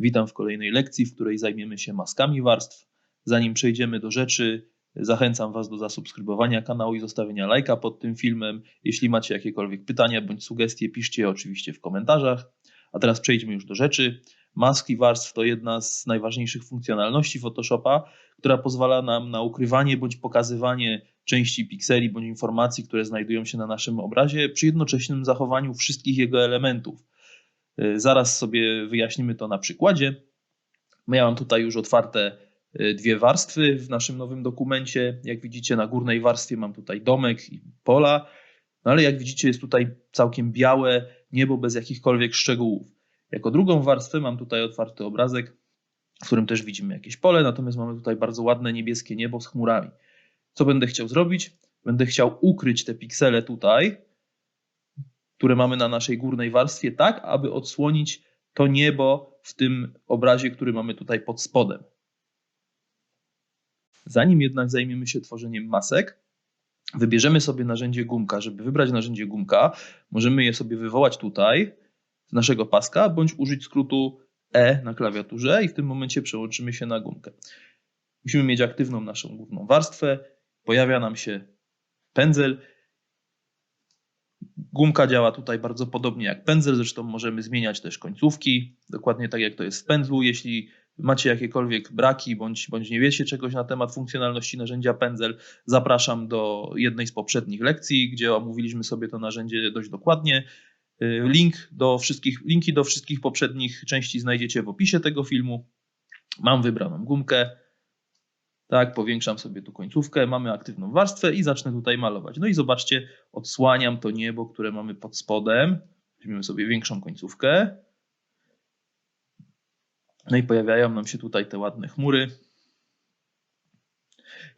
Witam w kolejnej lekcji, w której zajmiemy się maskami warstw. Zanim przejdziemy do rzeczy, zachęcam Was do zasubskrybowania kanału i zostawienia lajka pod tym filmem. Jeśli macie jakiekolwiek pytania bądź sugestie, piszcie je oczywiście w komentarzach. A teraz przejdźmy już do rzeczy. Maski warstw to jedna z najważniejszych funkcjonalności Photoshopa, która pozwala nam na ukrywanie bądź pokazywanie części pikseli bądź informacji, które znajdują się na naszym obrazie, przy jednoczesnym zachowaniu wszystkich jego elementów. Y, zaraz sobie wyjaśnimy to na przykładzie. Ja mam tutaj już otwarte y, dwie warstwy w naszym nowym dokumencie. Jak widzicie, na górnej warstwie mam tutaj domek i pola, no ale jak widzicie, jest tutaj całkiem białe niebo bez jakichkolwiek szczegółów. Jako drugą warstwę mam tutaj otwarty obrazek, w którym też widzimy jakieś pole, natomiast mamy tutaj bardzo ładne niebieskie niebo z chmurami. Co będę chciał zrobić? Będę chciał ukryć te piksele tutaj, które mamy na naszej górnej warstwie, tak aby odsłonić to niebo w tym obrazie, który mamy tutaj pod spodem. Zanim jednak zajmiemy się tworzeniem masek, wybierzemy sobie narzędzie gumka. Żeby wybrać narzędzie gumka, możemy je sobie wywołać tutaj z naszego paska, bądź użyć skrótu E na klawiaturze i w tym momencie przełączymy się na gumkę. Musimy mieć aktywną naszą główną warstwę. Pojawia nam się pędzel Gumka działa tutaj bardzo podobnie jak pędzel, zresztą możemy zmieniać też końcówki, dokładnie tak jak to jest w pędzlu. Jeśli macie jakiekolwiek braki bądź, bądź nie wiecie czegoś na temat funkcjonalności narzędzia pędzel, zapraszam do jednej z poprzednich lekcji, gdzie omówiliśmy sobie to narzędzie dość dokładnie. Y, link do wszystkich, linki do wszystkich poprzednich części znajdziecie w opisie tego filmu. Mam wybraną gumkę, tak, powiększam sobie tu końcówkę, mamy aktywną warstwę i zacznę tutaj malować. No i zobaczcie, odsłaniam to niebo, które mamy pod spodem. Weźmiemy sobie większą końcówkę. No i pojawiają nam się tutaj te ładne chmury.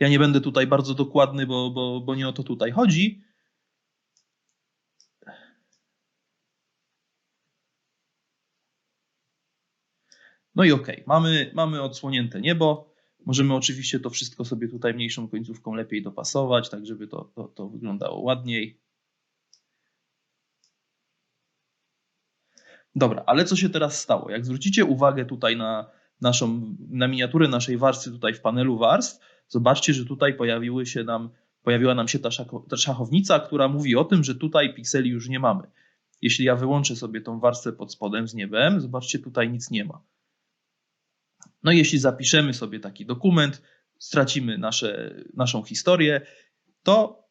Ja nie będę tutaj bardzo dokładny, bo, bo, bo nie o to tutaj chodzi. No i ok, mamy, mamy odsłonięte niebo. Możemy oczywiście to wszystko sobie tutaj mniejszą końcówką lepiej dopasować, tak żeby to, to, to wyglądało ładniej. Dobra, ale co się teraz stało? Jak zwrócicie uwagę tutaj na naszą, na miniaturę naszej warstwy tutaj w panelu warstw, zobaczcie, że tutaj pojawiły się nam, pojawiła nam się ta, ta szachownica, która mówi o tym, że tutaj pikseli już nie mamy. Jeśli ja wyłączę sobie tą warstwę pod spodem z niebem, zobaczcie, tutaj nic nie ma. No jeśli zapiszemy sobie taki dokument, stracimy nasze, naszą historię, to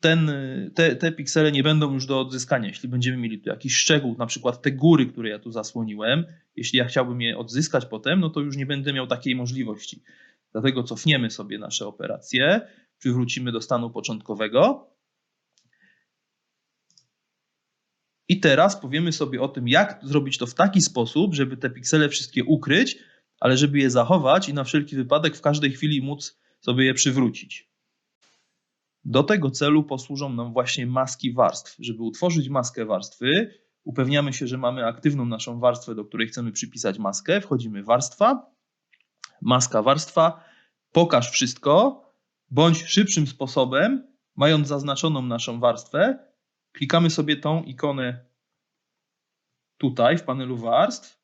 ten, te, te piksele nie będą już do odzyskania. Jeśli będziemy mieli tu jakiś szczegół, na przykład te góry, które ja tu zasłoniłem, jeśli ja chciałbym je odzyskać potem, no to już nie będę miał takiej możliwości. Dlatego cofniemy sobie nasze operacje, przywrócimy do stanu początkowego. I teraz powiemy sobie o tym, jak zrobić to w taki sposób, żeby te piksele wszystkie ukryć, ale żeby je zachować i na wszelki wypadek w każdej chwili móc sobie je przywrócić. Do tego celu posłużą nam właśnie maski warstw. Żeby utworzyć maskę warstwy, upewniamy się, że mamy aktywną naszą warstwę, do której chcemy przypisać maskę. Wchodzimy warstwa, maska warstwa, pokaż wszystko, bądź szybszym sposobem, mając zaznaczoną naszą warstwę, klikamy sobie tą ikonę tutaj w panelu warstw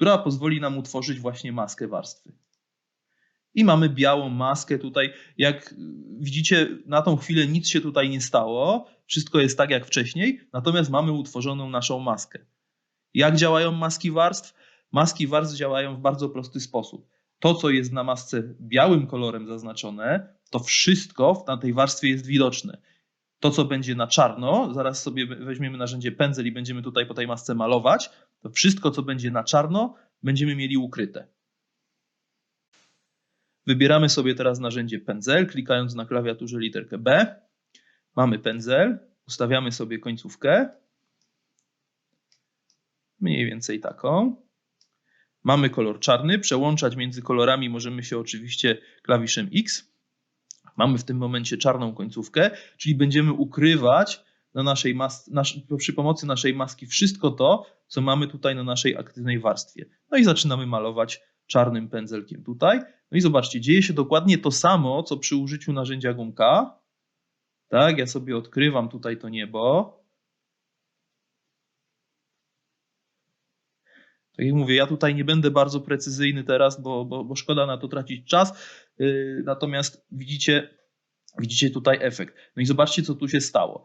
która pozwoli nam utworzyć właśnie maskę warstwy. I mamy białą maskę tutaj. Jak widzicie, na tą chwilę nic się tutaj nie stało. Wszystko jest tak jak wcześniej, natomiast mamy utworzoną naszą maskę. Jak działają maski warstw? Maski warstw działają w bardzo prosty sposób. To, co jest na masce białym kolorem zaznaczone, to wszystko na tej warstwie jest widoczne. To, co będzie na czarno, zaraz sobie weźmiemy narzędzie pędzel i będziemy tutaj po tej masce malować, to wszystko, co będzie na czarno, będziemy mieli ukryte. Wybieramy sobie teraz narzędzie pędzel, klikając na klawiaturze literkę B. Mamy pędzel, ustawiamy sobie końcówkę. Mniej więcej taką. Mamy kolor czarny. Przełączać między kolorami możemy się oczywiście klawiszem X. Mamy w tym momencie czarną końcówkę, czyli będziemy ukrywać na naszej mas przy pomocy naszej maski wszystko to, co mamy tutaj na naszej aktywnej warstwie. No i zaczynamy malować czarnym pędzelkiem tutaj. No i zobaczcie, dzieje się dokładnie to samo, co przy użyciu narzędzia gumka. Tak, ja sobie odkrywam tutaj to niebo. Tak jak mówię, ja tutaj nie będę bardzo precyzyjny teraz, bo, bo, bo szkoda na to tracić czas. Yy, natomiast widzicie, widzicie tutaj efekt. No i zobaczcie, co tu się stało.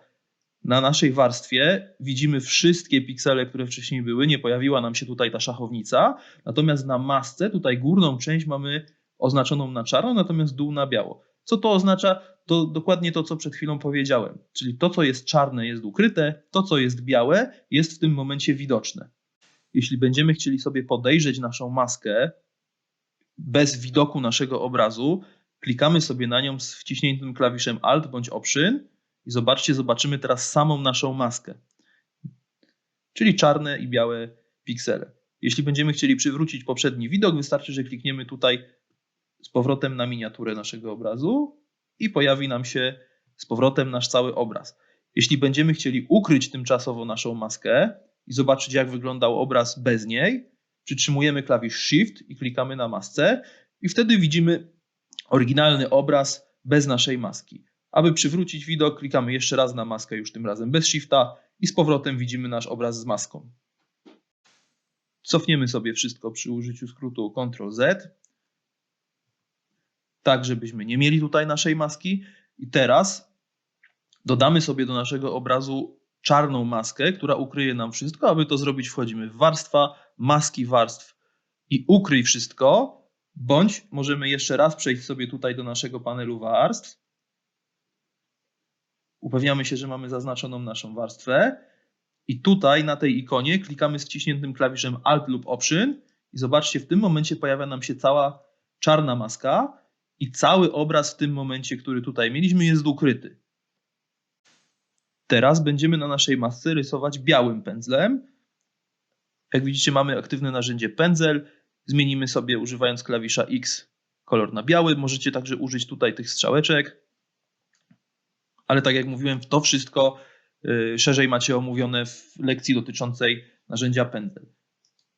Na naszej warstwie widzimy wszystkie piksele, które wcześniej były. Nie pojawiła nam się tutaj ta szachownica. Natomiast na masce tutaj górną część mamy oznaczoną na czarno, natomiast dół na biało. Co to oznacza? To dokładnie to, co przed chwilą powiedziałem. Czyli to, co jest czarne, jest ukryte, to, co jest białe, jest w tym momencie widoczne. Jeśli będziemy chcieli sobie podejrzeć naszą maskę bez widoku naszego obrazu, klikamy sobie na nią z wciśniętym klawiszem Alt bądź Option i zobaczcie, zobaczymy teraz samą naszą maskę. Czyli czarne i białe piksele. Jeśli będziemy chcieli przywrócić poprzedni widok, wystarczy, że klikniemy tutaj z powrotem na miniaturę naszego obrazu i pojawi nam się z powrotem nasz cały obraz. Jeśli będziemy chcieli ukryć tymczasowo naszą maskę i zobaczyć, jak wyglądał obraz bez niej, przytrzymujemy klawisz Shift i klikamy na masce, i wtedy widzimy oryginalny obraz bez naszej maski. Aby przywrócić widok, klikamy jeszcze raz na maskę, już tym razem bez Shifta, i z powrotem widzimy nasz obraz z maską. Cofniemy sobie wszystko przy użyciu skrótu Ctrl Z tak żebyśmy nie mieli tutaj naszej maski. I teraz dodamy sobie do naszego obrazu czarną maskę, która ukryje nam wszystko. Aby to zrobić, wchodzimy w warstwa, maski warstw i ukryj wszystko, bądź możemy jeszcze raz przejść sobie tutaj do naszego panelu warstw. Upewniamy się, że mamy zaznaczoną naszą warstwę. I tutaj na tej ikonie klikamy z wciśniętym klawiszem Alt lub Option i zobaczcie, w tym momencie pojawia nam się cała czarna maska i cały obraz w tym momencie, który tutaj mieliśmy, jest ukryty. Teraz będziemy na naszej masce rysować białym pędzlem. Jak widzicie, mamy aktywne narzędzie pędzel. Zmienimy sobie używając klawisza X kolor na biały. Możecie także użyć tutaj tych strzałeczek. Ale tak jak mówiłem, to wszystko y, szerzej macie omówione w lekcji dotyczącej narzędzia pędzel.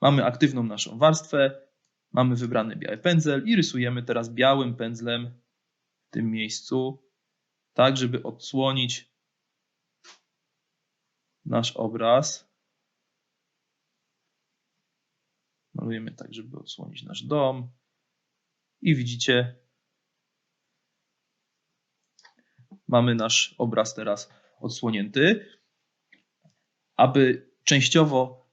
Mamy aktywną naszą warstwę, Mamy wybrany biały pędzel i rysujemy teraz białym pędzlem w tym miejscu, tak żeby odsłonić nasz obraz. Malujemy tak, żeby odsłonić nasz dom. I widzicie, mamy nasz obraz teraz odsłonięty. Aby częściowo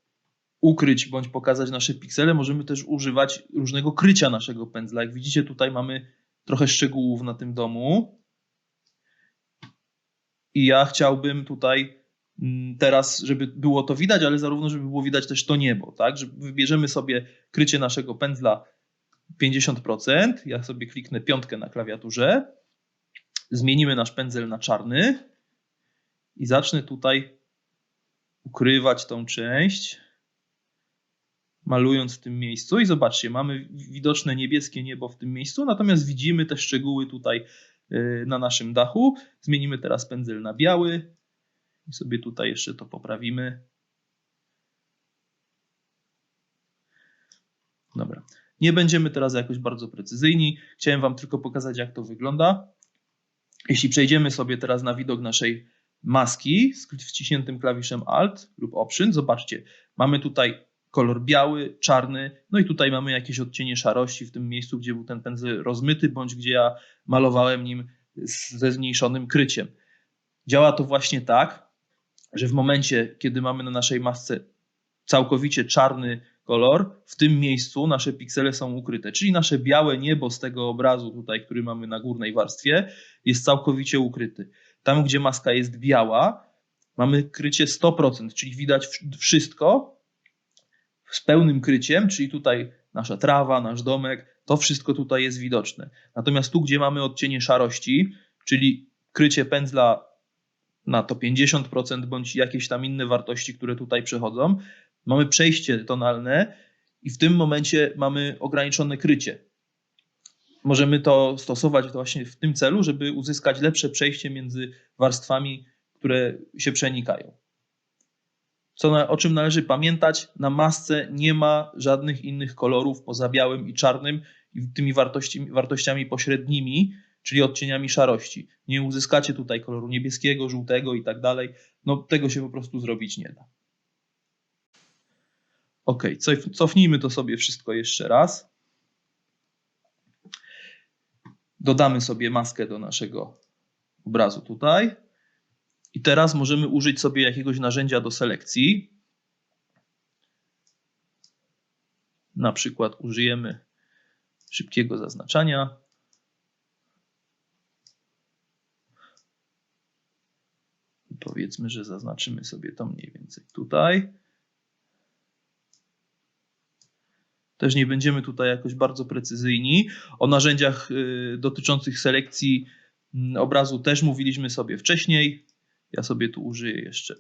ukryć bądź pokazać nasze piksele, możemy też używać różnego krycia naszego pędzla. Jak widzicie, tutaj mamy trochę szczegółów na tym domu. I ja chciałbym tutaj mm, teraz, żeby było to widać, ale zarówno, żeby było widać też to niebo, tak? Że wybierzemy sobie krycie naszego pędzla 50%. Ja sobie kliknę piątkę na klawiaturze. Zmienimy nasz pędzel na czarny i zacznę tutaj ukrywać tą część malując w tym miejscu. I zobaczcie, mamy widoczne niebieskie niebo w tym miejscu, natomiast widzimy te szczegóły tutaj y, na naszym dachu. Zmienimy teraz pędzel na biały i sobie tutaj jeszcze to poprawimy. Dobra. Nie będziemy teraz jakoś bardzo precyzyjni. Chciałem Wam tylko pokazać, jak to wygląda. Jeśli przejdziemy sobie teraz na widok naszej maski z wciśniętym klawiszem Alt lub Option, zobaczcie, mamy tutaj kolor biały, czarny, no i tutaj mamy jakieś odcienie szarości w tym miejscu, gdzie był ten pędzel rozmyty, bądź gdzie ja malowałem nim ze zmniejszonym kryciem. Działa to właśnie tak, że w momencie, kiedy mamy na naszej masce całkowicie czarny kolor, w tym miejscu nasze piksele są ukryte, czyli nasze białe niebo z tego obrazu tutaj, który mamy na górnej warstwie, jest całkowicie ukryty. Tam, gdzie maska jest biała, mamy krycie 100%, czyli widać wszystko, z pełnym kryciem, czyli tutaj nasza trawa, nasz domek, to wszystko tutaj jest widoczne. Natomiast tu, gdzie mamy odcienie szarości, czyli krycie pędzla na to 50% bądź jakieś tam inne wartości, które tutaj przechodzą, mamy przejście tonalne i w tym momencie mamy ograniczone krycie. Możemy to stosować właśnie w tym celu, żeby uzyskać lepsze przejście między warstwami, które się przenikają. Co o czym należy pamiętać, na masce nie ma żadnych innych kolorów poza białym i czarnym i tymi wartości, wartościami pośrednimi, czyli odcieniami szarości. Nie uzyskacie tutaj koloru niebieskiego, żółtego i tak dalej. No tego się po prostu zrobić nie da. Ok, cofnijmy to sobie wszystko jeszcze raz. Dodamy sobie maskę do naszego obrazu tutaj. I teraz możemy użyć sobie jakiegoś narzędzia do selekcji. Na przykład użyjemy szybkiego zaznaczania. Powiedzmy, że zaznaczymy sobie to mniej więcej tutaj. Też nie będziemy tutaj jakoś bardzo precyzyjni. O narzędziach y, dotyczących selekcji mm, obrazu też mówiliśmy sobie wcześniej. Ja sobie tu użyję jeszcze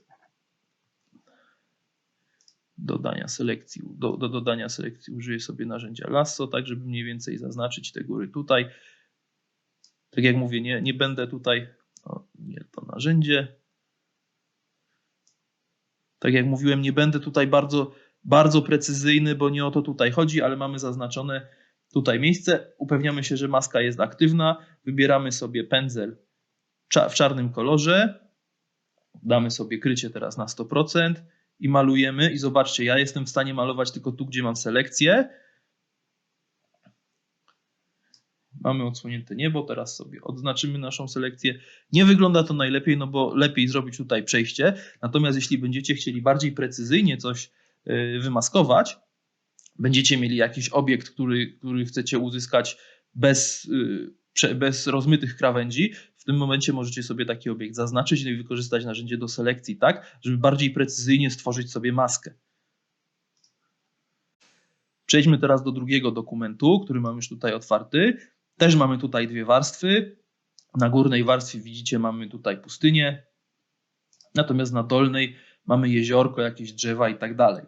dodania selekcji. Do, do dodania selekcji użyję sobie narzędzia lasso, tak żeby mniej więcej zaznaczyć te góry tutaj. Tak jak mówię, nie, nie będę tutaj, o, nie to narzędzie. Tak jak mówiłem, nie będę tutaj bardzo, bardzo precyzyjny, bo nie o to tutaj chodzi, ale mamy zaznaczone tutaj miejsce. Upewniamy się, że maska jest aktywna. Wybieramy sobie pędzel w czarnym kolorze damy sobie krycie teraz na 100% i malujemy i zobaczcie, ja jestem w stanie malować tylko tu, gdzie mam selekcję. Mamy odsłonięte niebo, teraz sobie odznaczymy naszą selekcję. Nie wygląda to najlepiej, no bo lepiej zrobić tutaj przejście. Natomiast jeśli będziecie chcieli bardziej precyzyjnie coś wymaskować, będziecie mieli jakiś obiekt, który, który chcecie uzyskać bez, y, bez rozmytych krawędzi, w tym momencie możecie sobie taki obiekt zaznaczyć no i wykorzystać narzędzie do selekcji tak, żeby bardziej precyzyjnie stworzyć sobie maskę. Przejdźmy teraz do drugiego dokumentu, który mam już tutaj otwarty. Też mamy tutaj dwie warstwy. Na górnej warstwie widzicie mamy tutaj pustynię, natomiast na dolnej mamy jeziorko, jakieś drzewa i tak dalej.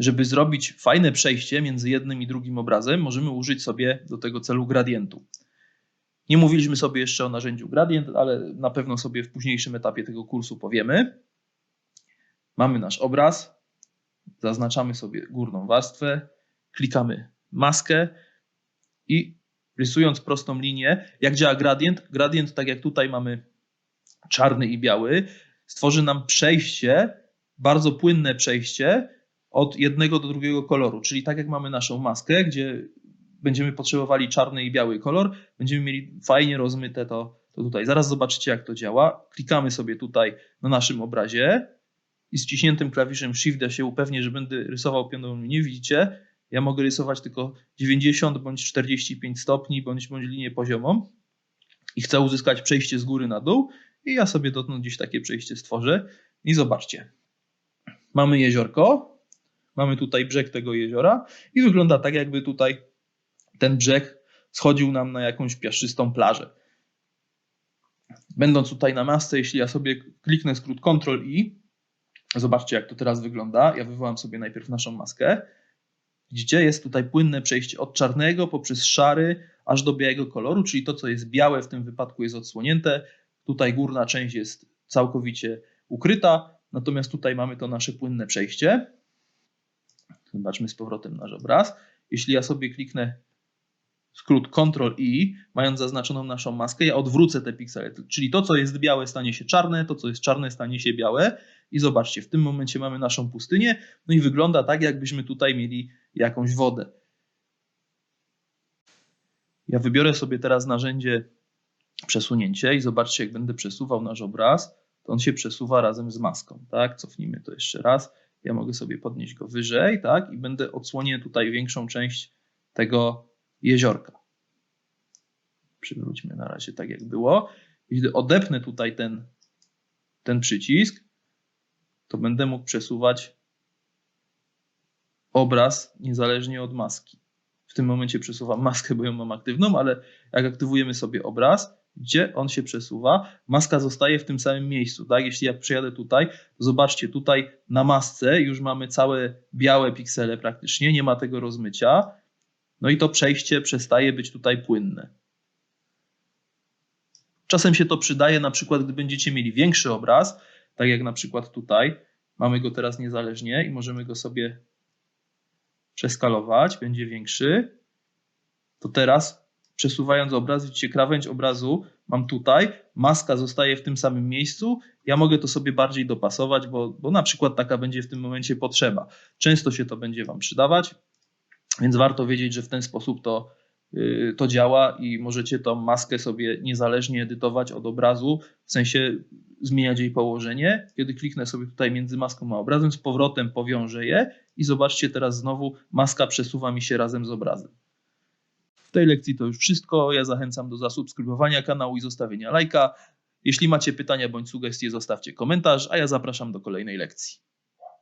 Żeby zrobić fajne przejście między jednym i drugim obrazem, możemy użyć sobie do tego celu gradientu. Nie mówiliśmy sobie jeszcze o narzędziu gradient, ale na pewno sobie w późniejszym etapie tego kursu powiemy. Mamy nasz obraz, zaznaczamy sobie górną warstwę, klikamy maskę i rysując prostą linię, jak działa gradient? Gradient, tak jak tutaj mamy czarny i biały, stworzy nam przejście, bardzo płynne przejście od jednego do drugiego koloru. Czyli tak jak mamy naszą maskę, gdzie będziemy potrzebowali czarny i biały kolor, będziemy mieli fajnie rozmyte to, to tutaj. Zaraz zobaczycie, jak to działa. Klikamy sobie tutaj na naszym obrazie i z ciśniętym klawiszem Shift się upewnię, że będę rysował pioną linię. Widzicie? Ja mogę rysować tylko 90 bądź 45 stopni, bądź, bądź linię poziomą i chcę uzyskać przejście z góry na dół i ja sobie dotąd gdzieś takie przejście stworzę i zobaczcie. Mamy jeziorko, mamy tutaj brzeg tego jeziora i wygląda tak, jakby tutaj ten brzeg schodził nam na jakąś piaszczystą plażę. Będąc tutaj na masce, jeśli ja sobie kliknę skrót Ctrl I, zobaczcie jak to teraz wygląda. Ja wywołam sobie najpierw naszą maskę. Widzicie, jest tutaj płynne przejście od czarnego poprzez szary aż do białego koloru, czyli to, co jest białe w tym wypadku jest odsłonięte. Tutaj górna część jest całkowicie ukryta, natomiast tutaj mamy to nasze płynne przejście. Zobaczmy z powrotem nasz obraz. Jeśli ja sobie kliknę skrót Ctrl-I, mając zaznaczoną naszą maskę, ja odwrócę te piksele. Czyli to, co jest białe, stanie się czarne, to, co jest czarne, stanie się białe. I zobaczcie, w tym momencie mamy naszą pustynię, no i wygląda tak, jakbyśmy tutaj mieli jakąś wodę. Ja wybiorę sobie teraz narzędzie przesunięcie i zobaczcie, jak będę przesuwał nasz obraz, to on się przesuwa razem z maską. Tak? Cofnijmy to jeszcze raz. Ja mogę sobie podnieść go wyżej, tak? I będę odsłonię tutaj większą część tego jeziorka. Przywróćmy na razie tak, jak było. Jeśli odepnę tutaj ten, ten przycisk, to będę mógł przesuwać obraz niezależnie od maski. W tym momencie przesuwam maskę, bo ją mam aktywną, ale jak aktywujemy sobie obraz, gdzie on się przesuwa, maska zostaje w tym samym miejscu. Tak? Jeśli ja przyjadę tutaj, zobaczcie, tutaj na masce już mamy całe białe piksele praktycznie, nie ma tego rozmycia. No i to przejście przestaje być tutaj płynne. Czasem się to przydaje, na przykład, gdy będziecie mieli większy obraz, tak jak na przykład tutaj. Mamy go teraz niezależnie i możemy go sobie przeskalować, będzie większy. To teraz, przesuwając obraz, widzicie, krawędź obrazu mam tutaj, maska zostaje w tym samym miejscu, ja mogę to sobie bardziej dopasować, bo, bo na przykład taka będzie w tym momencie potrzeba. Często się to będzie Wam przydawać, więc warto wiedzieć, że w ten sposób to, yy, to działa i możecie tą maskę sobie niezależnie edytować od obrazu, w sensie zmieniać jej położenie. Kiedy kliknę sobie tutaj między maską a obrazem, z powrotem powiążę je i zobaczcie teraz znowu maska przesuwa mi się razem z obrazem. W tej lekcji to już wszystko. Ja zachęcam do zasubskrybowania kanału i zostawienia lajka. Jeśli macie pytania bądź sugestie, zostawcie komentarz, a ja zapraszam do kolejnej lekcji.